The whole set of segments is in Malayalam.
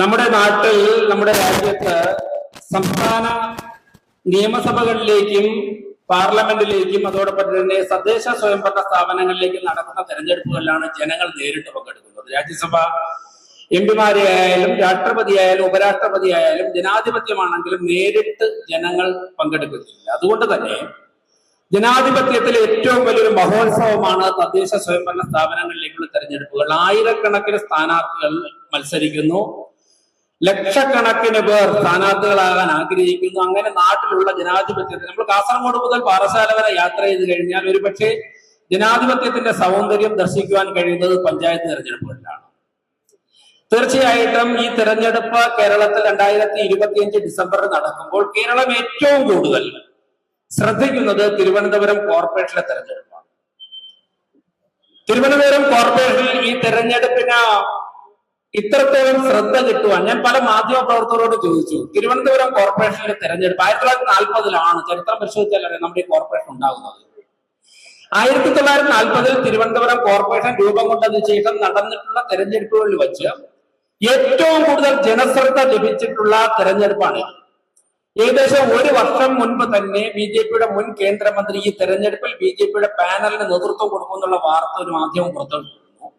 നമ്മുടെ നാട്ടിൽ നമ്മുടെ രാജ്യത്ത് സംസ്ഥാന നിയമസഭകളിലേക്കും പാർലമെന്റിലേക്കും അതോടൊപ്പം തന്നെ തദ്ദേശ സ്വയംഭരണ സ്ഥാപനങ്ങളിലേക്കും നടക്കുന്ന തെരഞ്ഞെടുപ്പുകളിലാണ് ജനങ്ങൾ നേരിട്ട് പങ്കെടുക്കുന്നത്. രാജ്യസഭ എം പിമാരെ ആയാലും രാഷ്ട്രപതി ആയാലും ഉപരാഷ്ട്രപതി ആയാലും ജനാധിപത്യമാണെങ്കിലും നേരിട്ട് ജനങ്ങൾ പങ്കെടുക്കുന്നില്ല. അതുകൊണ്ട് തന്നെ ജനാധിപത്യത്തിലെ ഏറ്റവും വലിയൊരു മഹോത്സവമാണ് തദ്ദേശ സ്വയംഭരണ സ്ഥാപനങ്ങളിലേക്കുള്ള തെരഞ്ഞെടുപ്പുകൾ. ആയിരക്കണക്കിന് സ്ഥാനാർത്ഥികൾ മത്സരിക്കുന്നു. ലക്ഷക്കണക്കിന് പേർ സ്ഥാനാർത്ഥികളാകാൻ ആഗ്രഹിക്കുന്നു. അങ്ങനെ നാട്ടിലുള്ള ജനാധിപത്യത്തിന് നമ്മൾ കാസർഗോഡ് മുതൽ പാറശാല വരെ യാത്ര ചെയ്ത് കഴിഞ്ഞാൽ ഒരുപക്ഷെ ജനാധിപത്യത്തിന്റെ സൗന്ദര്യം ദർശിക്കുവാൻ കഴിയുന്നത് പഞ്ചായത്ത് തെരഞ്ഞെടുപ്പുകളിലാണ്. തീർച്ചയായിട്ടും ഈ തെരഞ്ഞെടുപ്പ് കേരളത്തിൽ രണ്ടായിരത്തി ഇരുപത്തിയഞ്ച് ഡിസംബറിൽ നടക്കുമ്പോൾ കേരളം ഏറ്റവും കൂടുതൽ ശ്രദ്ധിക്കുന്നത് തിരുവനന്തപുരം കോർപ്പറേഷനിലെ തെരഞ്ഞെടുപ്പാണ്. തിരുവനന്തപുരം കോർപ്പറേഷനിൽ ഈ തെരഞ്ഞെടുപ്പിന് ഇത്രത്തോളം ശ്രദ്ധ കിട്ടുവാൻ. ഞാൻ പല മാധ്യമ പ്രവർത്തകരോട് ചോദിച്ചു തിരുവനന്തപുരം കോർപ്പറേഷനിലെ തെരഞ്ഞെടുപ്പ് ആയിരത്തി തൊള്ളായിരത്തി നാൽപ്പതിലാണ് ചരിത്രം പരിശോധിച്ചാലേ നമ്മുടെ ഈ കോർപ്പറേഷൻ ഉണ്ടാകുന്നത്? ആയിരത്തി തൊള്ളായിരത്തി നാൽപ്പതിൽ തിരുവനന്തപുരം കോർപ്പറേഷൻ രൂപം കൊണ്ടതിന് ശേഷം നടന്നിട്ടുള്ള തെരഞ്ഞെടുപ്പുകളിൽ വെച്ച് ഏറ്റവും കൂടുതൽ ജനശ്രദ്ധ ലഭിച്ചിട്ടുള്ള തെരഞ്ഞെടുപ്പാണ്. ഏകദേശം ഒരു വർഷം മുൻപ് തന്നെ ബി ജെ പിയുടെ മുൻ കേന്ദ്രമന്ത്രി ഈ തെരഞ്ഞെടുപ്പിൽ ബി ജെ പിയുടെ പാനലിന് നേതൃത്വം കൊടുക്കുമെന്നുള്ള വാർത്ത ഒരു മാധ്യമം പുറത്തുവിട്ടിരുന്നു.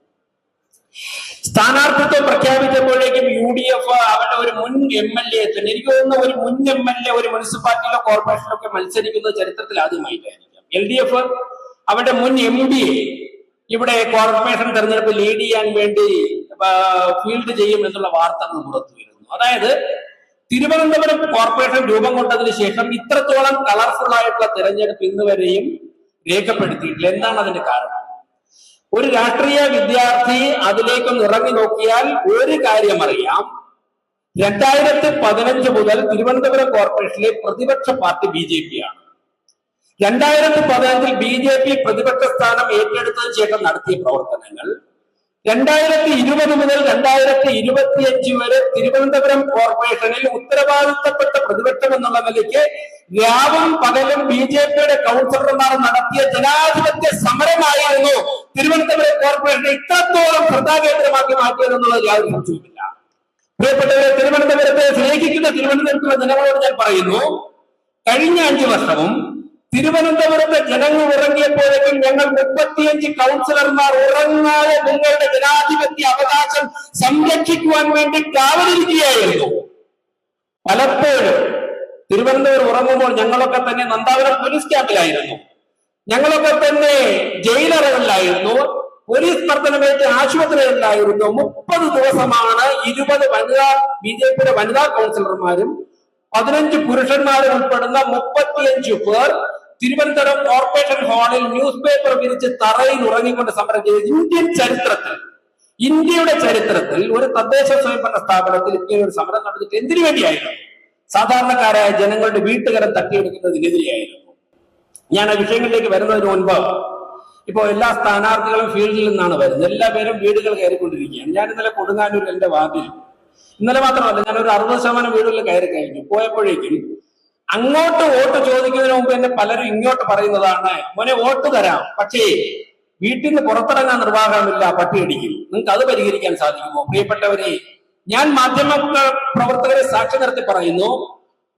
സ്ഥാനാർത്ഥിത്വം പ്രഖ്യാപിച്ചപ്പോഴേക്കും യു ഡി എഫ് അവരുടെ ഒരു മുൻ എം എൽ എ തന്നെ. എനിക്ക് തോന്നുന്ന ഒരു മുൻ എം എൽ എ ഒരു മുനിസിപ്പാലിറ്റിയിലോ കോർപ്പറേഷനിലോ ഒക്കെ മത്സരിക്കുന്നത് ചരിത്രത്തിൽ ആദ്യമായിട്ടായിരിക്കാം. എൽ ഡി എഫ് അവരുടെ മുൻ എം ഡി ഇവിടെ കോർപ്പറേഷൻ തെരഞ്ഞെടുപ്പ് ലീഡ് ചെയ്യാൻ വേണ്ടി ഫീൽഡ് ചെയ്യും എന്നുള്ള വാർത്തകൾ പുറത്തു വരുന്നു. അതായത് തിരുവനന്തപുരം കോർപ്പറേഷൻ രൂപം കൊണ്ടതിന് ശേഷം ഇത്രത്തോളം കളർഫുൾ ആയിട്ടുള്ള തെരഞ്ഞെടുപ്പ് ഇന്ന് വരെയും രേഖപ്പെടുത്തിയിട്ടില്ല. എന്താണ് അതിന്റെ കാരണം? ഒരു രാഷ്ട്രീയ വിദ്യാർത്ഥി അതിലേക്കൊന്ന് ഇറങ്ങി നോക്കിയാൽ ഒരു കാര്യം അറിയാം. രണ്ടായിരത്തി പതിനഞ്ച് മുതൽ തിരുവനന്തപുരം കോർപ്പറേഷനിലെ പ്രതിപക്ഷ പാർട്ടി ബി ജെ പി ആണ്. രണ്ടായിരത്തി പതിനഞ്ചിൽ ബി ജെ പി പ്രതിപക്ഷ സ്ഥാനം ഏറ്റെടുത്തതിന് ശേഷം നടത്തിയ പ്രവർത്തനങ്ങൾ. രണ്ടായിരത്തി ഇരുപത് മുതൽ രണ്ടായിരത്തി ഇരുപത്തിയഞ്ച് വരെ തിരുവനന്തപുരം കോർപ്പറേഷനിൽ ഉത്തരവാദിത്തപ്പെട്ട പ്രതിപക്ഷം എന്നുള്ള നിലയ്ക്ക് രാവും പകലും ബി ജെ പിയുടെ കൗൺസിലർമാർ നടത്തിയ ജനാധിപത്യ സമരമായിരുന്നു. തിരുവനന്തപുരം കോർപ്പറേഷനെ ഇത്രത്തോളം ശ്രദ്ധാകേന്ദ്രമാക്കി മാറ്റിയതെന്നുള്ളത് യാതൊരു സംശയവുമില്ല. പ്രിയപ്പെട്ടവരെ തിരുവനന്തപുരത്തെ സ്നേഹിക്കുന്ന തിരുവനന്തപുരത്തുള്ള ജനങ്ങളോട് ഞാൻ പറയുന്നു കഴിഞ്ഞ അഞ്ചു വർഷവും തിരുവനന്തപുരത്തെ ജനങ്ങൾ ഉറങ്ങിയപ്പോഴേക്കും ഞങ്ങൾ മുപ്പത്തിയഞ്ച് കൗൺസിലർമാർ ഉറങ്ങാതെ നിങ്ങളുടെ ജനാധിപത്യ അവകാശം സംരക്ഷിക്കുവാൻ വേണ്ടി കാവലിരിക്കുകയായിരുന്നു. പലപ്പോഴും തിരുവനന്തപുരം ഉറങ്ങുമ്പോൾ ഞങ്ങളൊക്കെ തന്നെ നന്ദാപുരം പോലീസ് ക്യാമ്പിലായിരുന്നു. ഞങ്ങളൊക്കെ തന്നെ ജയിലറകളിലായിരുന്നു. പോലീസ് മർദ്ദനമേറ്റ് ആശുപത്രികളിലായിരുന്നു. മുപ്പത് ദിവസമാണ് ഇരുപത് വനിതാ ബി ജെ പിയുടെ വനിതാ കൗൺസിലർമാരും പതിനഞ്ച് പുരുഷന്മാരും ഉൾപ്പെടുന്ന മുപ്പത്തിയഞ്ച് പേർ തിരുവനന്തപുരം കോർപ്പറേഷൻ ഹാളിൽ ന്യൂസ് പേപ്പർ വിരിച്ച് തറയിൽ ഉറങ്ങിക്കൊണ്ട് സമരം ചെയ്ത് ഇന്ത്യൻ ചരിത്രത്തിൽ ഇന്ത്യയുടെ ചരിത്രത്തിൽ ഒരു തദ്ദേശ സ്വയംഭരണ സ്ഥാപനത്തിൽ ഇങ്ങനെ ഒരു സമരം നടന്നിട്ട് എന്തിനു വേണ്ടിയായിരുന്നു? സാധാരണക്കാരായ ജനങ്ങളുടെ വീട്ടുകാരെ തട്ടിയെടുക്കുന്നതിനെതിരെയായിരുന്നു. ഞാൻ ആ വിഷയങ്ങളിലേക്ക് വരുന്നതിന് മുൻപ് ഇപ്പോ എല്ലാ സ്ഥാനാർത്ഥികളും ഫീൽഡിൽ നിന്നാണ് വരുന്നത്. എല്ലാ പേരും വീടുകൾ കയറിക്കൊണ്ടിരിക്കുകയാണ്. ഞാൻ ഇന്നലെ കൊടുങ്ങാനൂർ എന്റെ വാർഡിൽ ഇന്നലെ മാത്രമല്ല ഞാൻ ഒരു അറുപത് ശതമാനം വീടുകളിൽ കയറി കഴിഞ്ഞു. പോയപ്പോഴേക്കും അങ്ങോട്ട് വോട്ട് ചോദിക്കുന്നതിന് മുമ്പ് എന്നെ പലരും ഇങ്ങോട്ട് പറയുന്നതാണ് മോനെ വോട്ട് തരാം. പക്ഷേ വീട്ടിൽ നിന്ന് പുറത്തിറങ്ങാൻ നിർവാഹമില്ല പട്ടിയടിക്കും നിങ്ങൾക്ക് അത് പരിഹരിക്കാൻ സാധിക്കുമോ? പ്രിയപ്പെട്ടവരെ ഞാൻ മാധ്യമ പ്രവർത്തകരെ സാക്ഷി നിർത്തി പറയുന്നു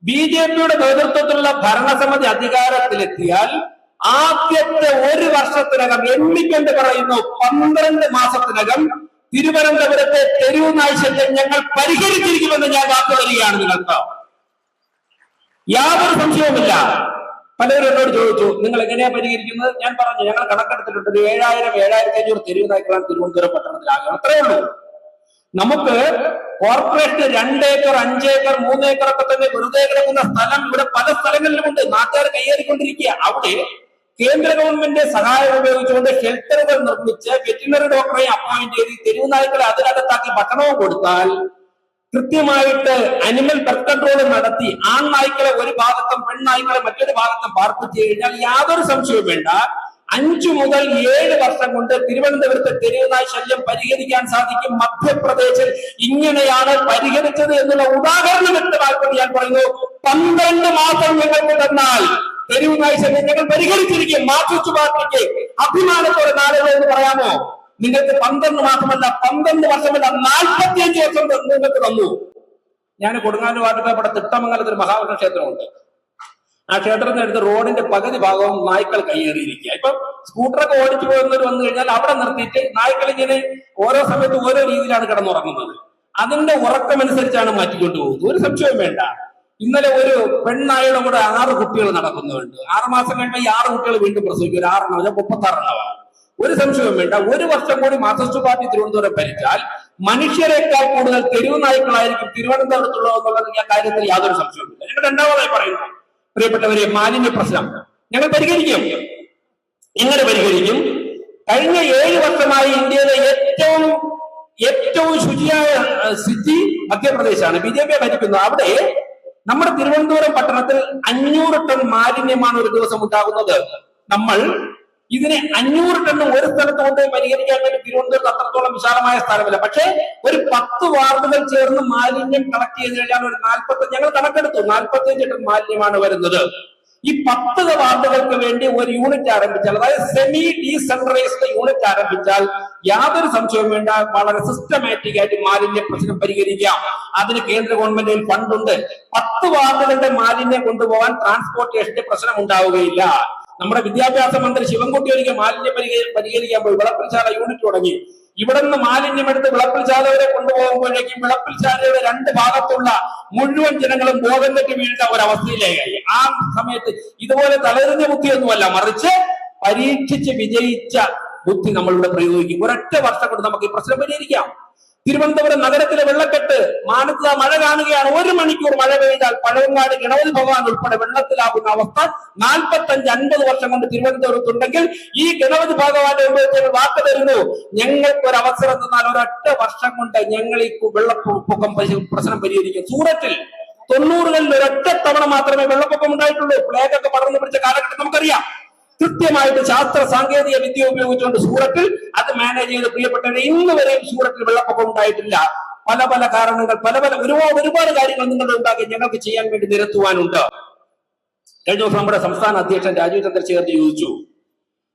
ബി ജെ പിയുടെ നേതൃത്വത്തിലുള്ള ഭരണസമിതി അധികാരത്തിലെത്തിയാൽ ആദ്യത്തെ ഒരു വർഷത്തിനകം എണ്ണിക്കൊണ്ട് പറയുന്നു? പന്ത്രണ്ട് മാസത്തിനകം തിരുവനന്തപുരത്തെ തെരുവ് നാശത്തെ ഞങ്ങൾ പരിഹരിച്ചിരിക്കുമെന്ന് ഞാൻ വാക്കു തരികയാണ് നിങ്ങൾക്ക്. യാതൊരു സംശയവുമില്ല. പലരും എന്നോട് ചോദിച്ചു നിങ്ങൾ എങ്ങനെയാ പരിഹരിക്കുന്നത്? ഞാൻ പറഞ്ഞു ഞങ്ങൾ കണക്കെടുത്തിട്ടുണ്ട്. ഏഴായിരം ഏഴായിരത്തി അഞ്ഞൂറ് തെരുവ് നായ്ക്കളാണ് തിരുവനന്തപുരം പട്ടണത്തിലാകുക അത്രയേ ഉള്ളൂ. നമുക്ക് കോർപ്പറേഷന് രണ്ടേക്കർ അഞ്ചേക്കർ മൂന്നേക്കർ ഒക്കെ തന്നെ വെറുതെ കിടക്കുന്ന സ്ഥലം ഇവിടെ പല സ്ഥലങ്ങളിലും സ്ഥലങ്ങളിലുമുണ്ട്. നാട്ടുകാർ കൈയേറിക്കൊണ്ടിരിക്കുക അവിടെ കേന്ദ്ര ഗവൺമെന്റ് സഹായം ഉപയോഗിച്ചുകൊണ്ട് ഷെൽട്ടറുകൾ നിർമ്മിച്ച് വെറ്റിനറി ഡോക്ടറെ അപ്പോയിന്റ് ചെയ്ത് തെരുവ് നായ്ക്കളെ അതിനകത്താക്കി ഭക്ഷണവും കൊടുത്താൽ കൃത്യമായിട്ട് അനിമൽ ബർത്ത് കൺട്രോൾ നടത്തി ആൺ നായ്ക്കളെ ഒരു ഭാഗത്തും പെൺ നായ്ക്കളെ മറ്റൊരു ഭാഗത്തും പാർപ്പിച്ചു കഴിഞ്ഞാൽ യാതൊരു സംശയവും വേണ്ട. അഞ്ചു മുതൽ ഏഴ് വർഷം കൊണ്ട് തിരുവനന്തപുരത്തെ തെരുവുനായ് ശല്യം പരിഹരിക്കാൻ സാധിക്കും മധ്യപ്രദേശിൽ. ഇങ്ങനെയാണ് പരിഹരിച്ചത് എന്നുള്ള ഉദാഹരണം വ്യക്തമാക്കുന്നത് ഞാൻ പറയുന്നു. പന്ത്രണ്ട് മാസം ഞങ്ങൾക്ക് തന്നാൽ തെരുവുനായ് ശല്യം ഞങ്ങൾ പരിഹരിച്ചിരിക്കും. മാർക്സിസ്റ്റ് പാർട്ടിക്ക് അഭിമാനത്തോടെ നാളുകൾ എന്ന് പറയാമോ? നിങ്ങൾക്ക് പന്ത്രണ്ട് മാസമല്ല പന്ത്രണ്ട് വർഷമല്ല നാൽപ്പത്തിയഞ്ച് വർഷം നിങ്ങൾക്ക് തന്നു. ഞാൻ കൊടുങ്ങാനുവാട്ടിൽ ഇവിടെ തിട്ടമംഗലത്ത് ഒരു മഹാവിഷ്ണു ക്ഷേത്രമുണ്ട്. ആ ക്ഷേത്രത്തിന് അടുത്ത് റോഡിന്റെ പകുതി ഭാഗവും നായ്ക്കൾ കയ്യേറിയിരിക്കുക. ഇപ്പൊ സ്കൂട്ടറൊക്കെ ഓടിച്ചു പോകുന്നവർ വന്നു കഴിഞ്ഞാൽ അവിടെ നിർത്തിയിട്ട് നായ്ക്കൾ ഇങ്ങനെ ഓരോ സമയത്ത് ഓരോ രീതിയിലാണ് കിടന്നുറങ്ങുന്നത്. അതിന്റെ ഉറക്കമനുസരിച്ചാണ് മാറ്റിക്കൊണ്ടു പോകുന്നത്. ഒരു സംശയവും വേണ്ട. ഇന്നലെ ഒരു പെണ്ണായുടെ കൂടെ ആറ് കുട്ടികൾ നടക്കുന്നുണ്ട്. ആറ് മാസം കഴിയുമ്പോൾ ഈ ആറ് കുട്ടികൾ വീണ്ടും പ്രസവിക്കും. ഒരു ആറെണ്ണം അല്ലെ മുപ്പത്താറെണ്ണമാണ് ഒരു സംശയവും വേണ്ട. ഒരു വർഷം കൂടി മാർക്സിസ്റ്റ് പാർട്ടി തിരുവനന്തപുരം ഭരിച്ചാൽ മനുഷ്യരെക്കാൾ കൂടുതൽ തെരുവ് നായ്ക്കളായിരിക്കും തിരുവനന്തപുരത്തുള്ളതെന്നുള്ളത് ഞാൻ കാര്യത്തിൽ യാതൊരു സംശയവുമില്ല. ഞങ്ങൾ രണ്ടാമതായി പറയുന്നു പ്രിയപ്പെട്ടവരെ മാലിന്യ പ്രശ്നം. ഞങ്ങൾ പരിഹരിക്കും. എങ്ങനെ പരിഹരിക്കും? കഴിഞ്ഞ ഏഴ് വർഷമായി ഇന്ത്യയിലെ ഏറ്റവും ഏറ്റവും ശുചിയായ സിറ്റി മധ്യപ്രദേശാണ്. ബി ജെ പി ഭരിക്കുന്നത് അവിടെ നമ്മുടെ തിരുവനന്തപുരം പട്ടണത്തിൽ അഞ്ഞൂറ് ടൺ മാലിന്യമാണ് ഒരു ദിവസം ഉണ്ടാകുന്നത്. നമ്മൾ ഇതിനെ അഞ്ഞൂറ് ടൺ ഒരു സ്ഥലത്ത് കൊണ്ട് പരിഹരിക്കാൻ വേണ്ടി തിരുവനന്തപുരത്ത് അത്രത്തോളം വിശാലമായ സ്ഥലമില്ല പക്ഷേ ഒരു പത്ത് വാർഡുകൾ ചേർന്ന് മാലിന്യം കളക്ട് ചെയ്ത് കഴിഞ്ഞാൽ ഒരു നാൽപ്പത്തി ഞങ്ങൾ കണക്കെടുത്തു. നാൽപ്പത്തി അഞ്ച് ടൺ മാലിന്യമാണ് വരുന്നത്. ഈ പത്ത് വാർഡുകൾക്ക് വേണ്ടി ഒരു യൂണിറ്റ് ആരംഭിച്ചാൽ അതായത് സെമി ഡീസെൻട്രലൈസ്ഡ് യൂണിറ്റ് ആരംഭിച്ചാൽ യാതൊരു സംശയവും വേണ്ട. വളരെ സിസ്റ്റമാറ്റിക് ആയിട്ട് മാലിന്യ പ്രശ്നം പരിഹരിക്കാം. അതിന് കേന്ദ്ര ഗവൺമെന്റിൽ ഫണ്ടുണ്ട് പത്ത് വാർഡുകളുടെ മാലിന്യം കൊണ്ടുപോകാൻ ട്രാൻസ്പോർട്ടേഷന്റെ പ്രശ്നം ഉണ്ടാവുകയില്ല. നമ്മുടെ വിദ്യാഭ്യാസ മന്ത്രി ശിവൻകുട്ടി ഒരിക്കൽ മാലിന്യം പരിഹരി- പരിഹരിക്കാൻ പോയി. വിളപ്പിൽശാല യൂണിറ്റ് തുടങ്ങി. ഇവിടെ നിന്ന് മാലിന്യം എടുത്ത് വിളപ്പിൽശാല വരെ കൊണ്ടുപോകുമ്പോഴേക്കും വിളപ്പിൽശാലയുടെ രണ്ട് ഭാഗത്തുള്ള മുഴുവൻ ജനങ്ങളും ബോധം തെറ്റി വീഴുന്ന ഒരവസ്ഥയിലേക്കായി ആ സമയത്ത് ഇതുപോലെ തളരുന്ന ബുദ്ധിയൊന്നുമല്ല. മറിച്ച് പരീക്ഷിച്ച് വിജയിച്ച ബുദ്ധി നമ്മളിവിടെ പ്രയോഗിക്കും. ഒരൊറ്റ വർഷം കൊണ്ട് നമുക്ക് ഈ പ്രശ്നം പരിഹരിക്കാം. തിരുവനന്തപുരം നഗരത്തിലെ വെള്ളക്കെട്ട്. മാനത്ത് മഴ കാണുകയാണ്. ഒരു മണിക്കൂർ മഴ പെയ്താൽ പഴവങ്ങാട് ഗണപതി ഭഗവാൻ ഉൾപ്പെടെ വെള്ളത്തിലാകുന്ന അവസ്ഥ നാൽപ്പത്തഞ്ച് അൻപത് വർഷം കൊണ്ട് തിരുവനന്തപുരത്തുണ്ടെങ്കിൽ ഈ ഗണപതി ഭഗവാന്റെ ഉപയോഗത്തിൽ വാക്ക് തരുന്നു. ഞങ്ങൾക്ക് ഒരു അവസരം തന്നാൽ ഒരൊറ്റ വർഷം കൊണ്ട് ഞങ്ങൾ ഈ വെള്ളപ്പൊക്കം പരി- പ്രശ്നം പരിഹരിക്കും. സൂറത്തിൽ തൊണ്ണൂറുകളിൽ ഒരൊറ്റ തവണ മാത്രമേ വെള്ളപ്പൊക്കം ഉണ്ടായിട്ടുള്ളൂ. പ്ലേഗ് ഒക്കെ പടർന്നു പിടിച്ച കാലഘട്ടം നമുക്കറിയാം. കൃത്യമായിട്ട് ശാസ്ത്ര സാങ്കേതിക വിദ്യ ഉപയോഗിച്ചുകൊണ്ട് സൂറത്തിൽ അത് മാനേജ് ചെയ്ത് പ്രിയപ്പെട്ടവരെ ഇന്ന് വരെയും സൂറത്തിൽ വെള്ളപ്പൊക്കം ഉണ്ടായിട്ടില്ല. പല പല കാരണങ്ങൾ പല പല ഒരുപാട് ഒരുപാട് കാര്യങ്ങൾ നിങ്ങളുടെ ഉണ്ടാക്കി ഞങ്ങൾക്ക് ചെയ്യാൻ വേണ്ടി നിരത്തുവാനുണ്ട്. കഴിഞ്ഞ ദിവസം നമ്മുടെ സംസ്ഥാന അധ്യക്ഷൻ രാജീവ് ചന്ദ്രശേഖർ ചോദിച്ചു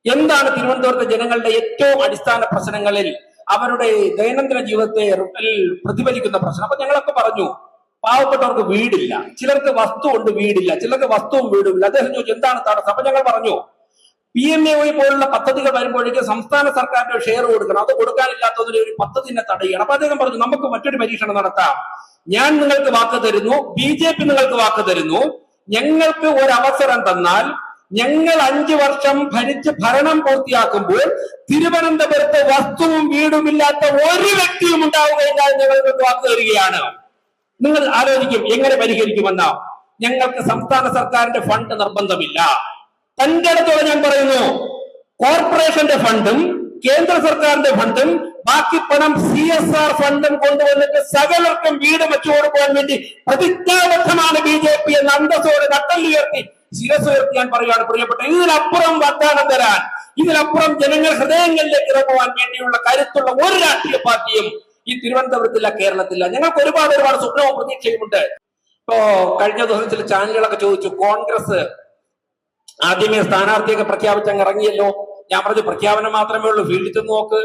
എന്താണ് തിരുവനന്തപുരത്തെ ജനങ്ങളുടെ ഏറ്റവും അടിസ്ഥാന പ്രശ്നങ്ങളിൽ അവരുടെ ദൈനംദിന ജീവിതത്തെ പ്രതിഫലിക്കുന്ന പ്രശ്നം? അപ്പൊ ഞങ്ങളൊക്കെ പറഞ്ഞു പാവപ്പെട്ടവർക്ക് വീടില്ല. ചിലർക്ക് വസ്തു ഉണ്ട് വീടില്ല ചിലർക്ക് വസ്തുവും വീടുമില്ല. അദ്ദേഹം ചോദിച്ചു എന്താണ് തടസ്സം അപ്പൊ ഞങ്ങൾ പറഞ്ഞു പി എം എ വൈ പോലുള്ള പദ്ധതികൾ വരുമ്പോഴേക്കും സംസ്ഥാന സർക്കാരിന്റെ ഷെയർ കൊടുക്കണം. അത് കൊടുക്കാനില്ലാത്തതിന് ഒരു പദ്ധതിനെ തടയുകയാണ്. അപ്പൊ അദ്ദേഹം പറഞ്ഞു നമുക്ക് മറ്റൊരു പരീക്ഷണം നടത്താം. ഞാൻ നിങ്ങൾക്ക് വാക്ക് തരുന്നു ബി ജെ പി നിങ്ങൾക്ക് വാക്ക് തരുന്നു. ഞങ്ങൾക്ക് ഒരു അവസരം തന്നാൽ ഞങ്ങൾ അഞ്ചു വർഷം ഭരിച്ച് ഭരണം പൂർത്തിയാക്കുമ്പോൾ തിരുവനന്തപുരത്ത് വസ്തുവും വീടുമില്ലാത്ത ഒരു വ്യക്തിയും ഉണ്ടാവുകയില്ല എന്ന് ഞങ്ങൾക്ക് വാക്ക് തരികയാണ്. നിങ്ങൾ ആലോചിക്കും എങ്ങനെ പരിഹരിക്കുമെന്ന? ഞങ്ങൾക്ക് സംസ്ഥാന സർക്കാരിന്റെ ഫണ്ട് നിർബന്ധമില്ല. തന്റെ അടുത്തോടെ ഞാൻ പറയുന്നു. കോർപ്പറേഷന്റെ ഫണ്ടും കേന്ദ്ര സർക്കാരിന്റെ ഫണ്ടും ബാക്കി പണം സി എസ് ആർ ഫണ്ടും കൊണ്ടുവന്നിട്ട് സകലർക്കും വീട് വെച്ചു കൊടുക്കുവാൻ വേണ്ടി പ്രതിജ്ഞാബദ്ധമാണ് ബി ജെ പി എന്ന അന്തസ്സോടെ നട്ടല്ലുയർത്തി ശിരസുയർത്തി ഞാൻ പറയുകയാണ് പ്രിയപ്പെട്ട ഇതിനപ്പുറം വാഗ്ദാനം തരാൻ ഇതിനപ്പുറം ജനങ്ങൾ ഹൃദയങ്ങളിലേക്ക് ഇറങ്ങുവാൻ വേണ്ടിയുള്ള കരുത്തുള്ള ഒരു രാഷ്ട്രീയ പാർട്ടിയും ഈ തിരുവനന്തപുരത്തില്ല കേരളത്തില്ല. ഞങ്ങൾക്ക് ഒരുപാട് ഒരുപാട് സ്വപ്നവും പ്രതീക്ഷയുമുണ്ട്. ഇപ്പോ കഴിഞ്ഞ ദിവസം ചില ചാനലുകളൊക്കെ ചോദിച്ചു കോൺഗ്രസ് ആദ്യമേ സ്ഥാനാർത്ഥിയൊക്കെ പ്രഖ്യാപിച്ച് അങ്ങ് ഇറങ്ങിയല്ലോ. ഞാൻ പറഞ്ഞു പ്രഖ്യാപനം മാത്രമേ ഉള്ളൂ ഫീൽഡിൽ ചെന്ന് നോക്ക്.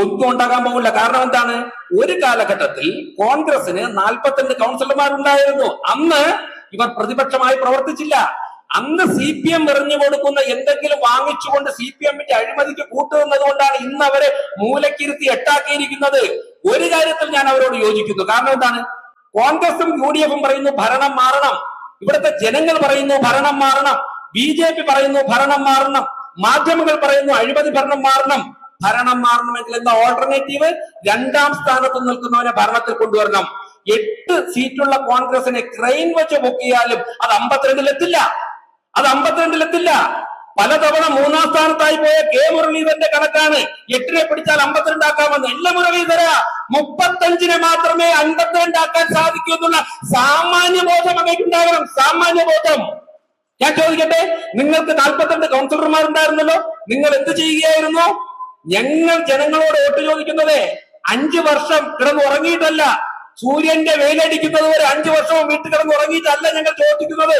ഒന്നും ഉണ്ടാകാൻ പോകില്ല. കാരണം എന്താണ്? ഒരു കാലഘട്ടത്തിൽ കോൺഗ്രസിന് നാൽപ്പത്തിരണ്ട് കൗൺസിലർമാരുണ്ടായിരുന്നു. അന്ന് ഇവർ പ്രതിപക്ഷമായി പ്രവർത്തിച്ചില്ല. അന്ന് സി പി എം എറിഞ്ഞു കൊടുക്കുന്ന എന്തെങ്കിലും വാങ്ങിച്ചുകൊണ്ട് സി പി എമ്മിന്റെ അഴിമതിക്ക് കൂട്ടുന്നത് കൊണ്ടാണ് ഇന്ന് അവരെ മൂലക്കിരുത്തി എട്ടാക്കിയിരിക്കുന്നത്. ഒരു കാര്യത്തിൽ ഞാൻ അവരോട് യോജിക്കുന്നു. കാരണം എന്താണ്? കോൺഗ്രസും യു ഡി എഫും പറയുന്നു ഭരണം മാറണം. ഇവിടുത്തെ ജനങ്ങൾ പറയുന്നു ഭരണം മാറണം. ബി ജെ പി പറയുന്നു ഭരണം മാറണം. മാധ്യമങ്ങൾ പറയുന്നു അഴിമതി ഭരണം മാറണം. ഭരണം മാറണമെങ്കിൽ എന്താ ഓൾട്ടർനേറ്റീവ് രണ്ടാം സ്ഥാനത്ത് നിൽക്കുന്നവനെ ഭരണത്തിൽ കൊണ്ടുവരണം. എട്ട് സീറ്റുള്ള കോൺഗ്രസിനെ ക്രെയിൻ വെച്ച് പൊക്കിയാലും അത് അമ്പത്തിരണ്ടിലെത്തില്ല അത് അമ്പത്തിരണ്ടിലെത്തില്ല പലതവണ മൂന്നാം സ്ഥാനത്തായി പോയ കെ മുരളീധരന്റെ കണക്കാണ്. എട്ടിനെ പിടിച്ചാൽ അമ്പത്തിരണ്ടാക്കാമെന്ന്. ഇല്ല മുരളീധര മുപ്പത്തഞ്ചിനെ മാത്രമേ അമ്പത്തിരണ്ടാക്കാൻ സാധിക്കൂ എന്നുള്ള സാമാന്യബോധം അങ്ങേക്കുണ്ടാകണം സാമാന്യ ബോധം. ഞാൻ ചോദിക്കട്ടെ? നിങ്ങൾക്ക് നാൽപ്പത്തിരണ്ട് കൗൺസിലർമാർ ഉണ്ടായിരുന്നല്ലോ. നിങ്ങൾ എന്ത് ചെയ്യുകയായിരുന്നു? ഞങ്ങൾ ജനങ്ങളോട് വോട്ട് ചോദിക്കുന്നത് അഞ്ചു വർഷം കിടന്നുറങ്ങിയിട്ടല്ല സൂര്യന്റെ വെയിലടിക്കുന്നത് വരെ അഞ്ചു വർഷവും വീട്ടിൽ കിടന്നുറങ്ങിയിട്ടല്ല ഞങ്ങൾ ചോദിക്കുന്നത്.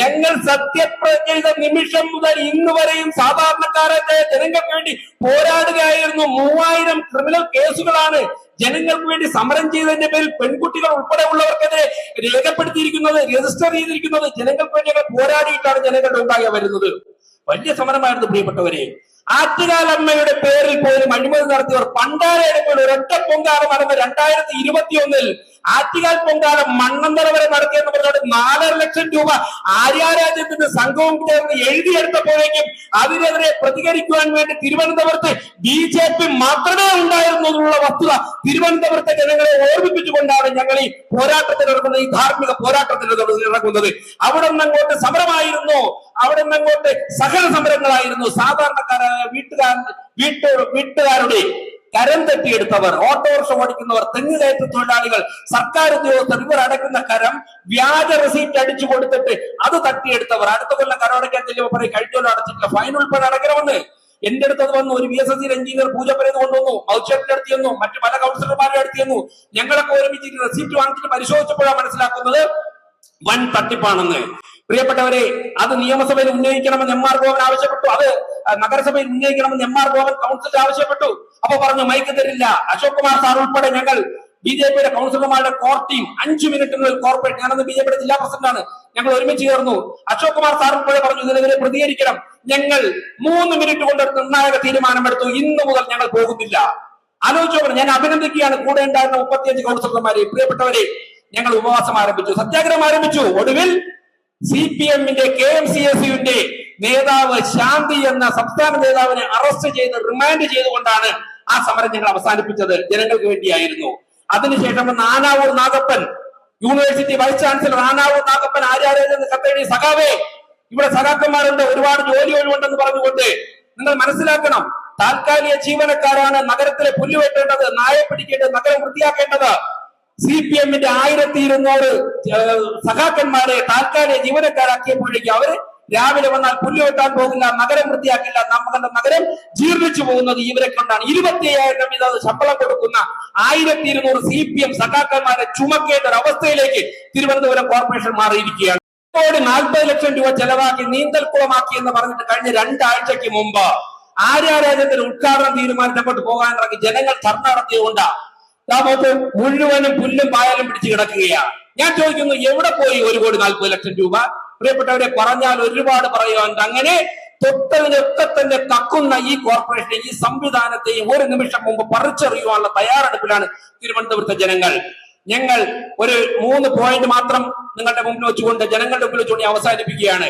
ഞങ്ങൾ സത്യപ്രതിജ്ഞ ചെയ്ത നിമിഷം മുതൽ ഇന്ന് വരെയും സാധാരണക്കാരായ ജനങ്ങൾക്ക് വേണ്ടി പോരാടുകയായിരുന്നു. മൂവായിരം ക്രിമിനൽ കേസുകളാണ് ജനങ്ങൾക്ക് വേണ്ടി സമരം ചെയ്തതിന്റെ പേരിൽ പെൺകുട്ടികൾ ഉൾപ്പെടെ ഉള്ളവർക്കെതിരെ രേഖപ്പെടുത്തിയിരിക്കുന്നത് രജിസ്റ്റർ ചെയ്തിരിക്കുന്നത് ജനങ്ങൾക്ക് വേണ്ടി പോരാടിയിട്ടാണ് ജനങ്ങളുടെ ഉണ്ടാകെ വരുന്നത്. വലിയ സമരമായിരുന്നു പ്രിയപ്പെട്ടവരെ. ആറ്റുകാലമ്മയുടെ പേരിൽ പോലും അഴിമതി നടത്തിയവർ പണ്ടാരയുടെ പേരിൽ ഒരൊറ്റ പൊങ്കാല നടന്ന രണ്ടായിരത്തി ഇരുപത്തി ഒന്നിൽ ആറ്റുകാൽ പൊങ്കാല മണ്ണന്തര വരെ നടത്തിയെന്ന് പറഞ്ഞുകൊണ്ട് നാലര ലക്ഷം രൂപ ആര്യാരാജ്യത്തിന്റെ സംഘവും ചേർന്ന് എഴുതിയെടുത്തപ്പോഴേക്കും അതിനെതിരെ പ്രതികരിക്കുവാൻ വേണ്ടി തിരുവനന്തപുരത്ത് ബി ജെ പി മാത്രമേ ഉണ്ടായിരുന്നുള്ള വസ്തുത തിരുവനന്തപുരത്തെ ജനങ്ങളെ ഓർമ്മിപ്പിച്ചുകൊണ്ടാണ് ഞങ്ങൾ ഈ പോരാട്ടത്തിൽ ഇറങ്ങുന്നത് ഈ ധാർമ്മിക പോരാട്ടത്തിൽ ഇറങ്ങുന്നത് അവിടെ നിന്ന് അങ്ങോട്ട് സമരമായിരുന്നു. അവിടെ നിന്ന് അങ്ങോട്ട് സഹന സമരങ്ങളായിരുന്നു. സാധാരണക്കാരായ വീട്ടുകാരൻ വീട്ടു വീട്ടുകാരുടെ കരം തട്ടിയെടുത്തവർ ഓട്ടോറിക്ഷ ഓടിക്കുന്നവർ തെങ്ങ് കയറ്റ തൊഴിലാളികൾ സർക്കാർ ഉദ്യോഗസ്ഥർ ഇവർ അടക്കുന്ന കരം വ്യാജ റെസീപ്റ്റ് അടിച്ചു കൊടുത്തിട്ട് അത് തട്ടിയെടുത്തവർ. അടുത്ത കൊല്ലം കരം അടയ്ക്കാൻ ചെല്ലുമ്പോൾ പറയും കഴിഞ്ഞ കൊല്ലം അടച്ചിട്ടില്ല ഫൈൻ ഉൾപ്പെടെ അടയ്ക്കണമെന്ന്. എന്റെ അടുത്ത് അത് വന്നു ഒരു B S S C engineer Pooja പറയുന്നത് കൊണ്ടുവന്നു മൗച്ചേട്ടിന്റെ അടുത്ത് ചെന്നു മറ്റു പല കൗൺസിലർമാരുടെ അടുത്ത് ചെന്നു. ഞങ്ങളൊക്കെ ഒരുമിച്ച് റെസീപ്റ്റ് വാങ്ങിച്ചിട്ട് പരിശോധിച്ചപ്പോഴാണ് മനസ്സിലാക്കുന്നത് വൻ തട്ടിപ്പാണെന്ന്. പ്രിയപ്പെട്ടവരെ അത് നിയമസഭയിൽ ഉന്നയിക്കണമെന്ന് എം ആർ ഗോവൻ ആവശ്യപ്പെട്ടു. അത് നഗരസഭയിൽ ഉന്നയിക്കണമെന്ന് എം ആർ ഗോവൻ കൗൺസിൽ ആവശ്യപ്പെട്ടു. അപ്പൊ പറഞ്ഞു മൈക്ക് തരില്ല. അശോക് കുമാർ സാർ ഉൾപ്പെടെ ഞങ്ങൾ ബി ജെ പിയുടെ കൗൺസിലർമാരുടെ കോർ ടീം അഞ്ചു മിനിറ്റിനുള്ളിൽ കോർപ്പറേറ്റ് ഞാനന്ന് ബി ജെ പിയുടെ ജില്ലാ പ്രസിഡന്റാണ് ഞങ്ങൾ ഒരുമിച്ച് ചേർന്നു. അശോക് കുമാർ സാർ ഉൾപ്പെടെ പറഞ്ഞു ഇതിനെതിരെ പ്രതികരിക്കണം. ഞങ്ങൾ മൂന്ന് മിനിറ്റ് കൊണ്ട് നിർണായക തീരുമാനമെടുത്തു ഇന്ന് മുതൽ ഞങ്ങൾ പോകുന്നില്ല. ആലോചിച്ചോക്കണം ഞാൻ അഭിനന്ദിക്കുകയാണ്. കൂടെ ഉണ്ടായിരുന്ന മുപ്പത്തിയഞ്ച് കൗൺസിലർമാരെ പ്രിയപ്പെട്ടവരെ ഞങ്ങൾ ഉപവാസം ആരംഭിച്ചു. സത്യാഗ്രഹം ആരംഭിച്ചു. ഒടുവിൽ സി പി എമ്മിന്റെ കെ എം സി എസ് യുവിന്റെ നേതാവ് ശാന്തി എന്ന സംസ്ഥാന നേതാവിനെ അറസ്റ്റ് ചെയ്ത് റിമാൻഡ് ചെയ്തുകൊണ്ടാണ് ആ സമരം ഞങ്ങൾ അവസാനിപ്പിച്ചത്. ജനങ്ങൾക്ക് വേണ്ടിയായിരുന്നു. അതിനുശേഷം Nanavoor Nagappan university vice chancellor Nanavoor Nagappan ആചാര്യെന്ന് കത്തെഴുതി സഖാവേ ഇവിടെ സഖാക്കന്മാരുണ്ട്. ഒരുപാട് ജോലി ഒഴിവുണ്ടെന്ന് പറഞ്ഞുകൊണ്ട് നിങ്ങൾ മനസ്സിലാക്കണം. താൽക്കാലിക ജീവനക്കാരാണ് നഗരത്തിലെ പുല്ലുവെട്ടേണ്ടത് നായെ പിടിക്കേണ്ടത് നഗരം വൃത്തിയാക്കേണ്ടത്. സി പി എമ്മിന്റെ ആയിരത്തി ഇരുന്നൂറ് സഖാക്കന്മാരെ താൽക്കാലിക ജീവനക്കാരാക്കിയപ്പോഴേക്കും അവർ രാവിലെ വന്നാൽ പുല്ല് വെട്ടാൻ പോകില്ല നഗരം വൃത്തിയാക്കില്ല. നമ്മുടെ നഗരം ജീർണിച്ചു പോകുന്നത് ഇവരെ കൊണ്ടാണ്. ഇരുപത്തി അയ്യായിരം വീതം ശമ്പളം കൊടുക്കുന്ന ആയിരത്തി ഇരുന്നൂറ് സി പി എം സഖാക്കന്മാരെ ചുമക്കേണ്ട ഒരു അവസ്ഥയിലേക്ക് തിരുവനന്തപുരം കോർപ്പറേഷൻ മാറിയിരിക്കുകയാണ്. കോടി നാൽപ്പത് ലക്ഷം രൂപ ചെലവാക്കി നീന്തൽക്കുളമാക്കി എന്ന് പറഞ്ഞിട്ട് കഴിഞ്ഞ രണ്ടാഴ്ചക്ക് മുമ്പ് ആര്യാരാജ്യത്തിന് ഉദ്ഘാടനം തീരുമാനിച്ചങ്ങോട്ട് പോകാൻ ഇറങ്ങി ജനങ്ങൾ ധർണ നടത്തിയതുകൊണ്ടാ നമുക്ക് മുഴുവനും പുല്ലും പായലും പിടിച്ച് കിടക്കുകയാണ്. ഞാൻ ചോദിക്കുന്നു എവിടെ പോയി ഒരു കോടി നാൽപ്പത് ലക്ഷം രൂപ? പ്രിയപ്പെട്ടവരെ പറഞ്ഞാൽ ഒരുപാട് പറയുവാനുണ്ട് അങ്ങനെ തൊട്ടതിനൊക്കെ തന്നെ തക്കുന്ന ഈ കോർപ്പറേഷനെ ഈ സംവിധാനത്തെയും ഒരു നിമിഷം മുമ്പ് പറിച്ചറിയുവാനുള്ള തയ്യാറെടുപ്പിലാണ് തിരുവനന്തപുരത്തെ ജനങ്ങൾ. ഞങ്ങൾ ഒരു മൂന്ന് പോയിന്റ് മാത്രം നിങ്ങളുടെ മുമ്പിൽ വെച്ചുകൊണ്ട് ജനങ്ങളുടെ മുമ്പിൽ വെച്ചുകൊണ്ട് അവസാനിപ്പിക്കുകയാണ്.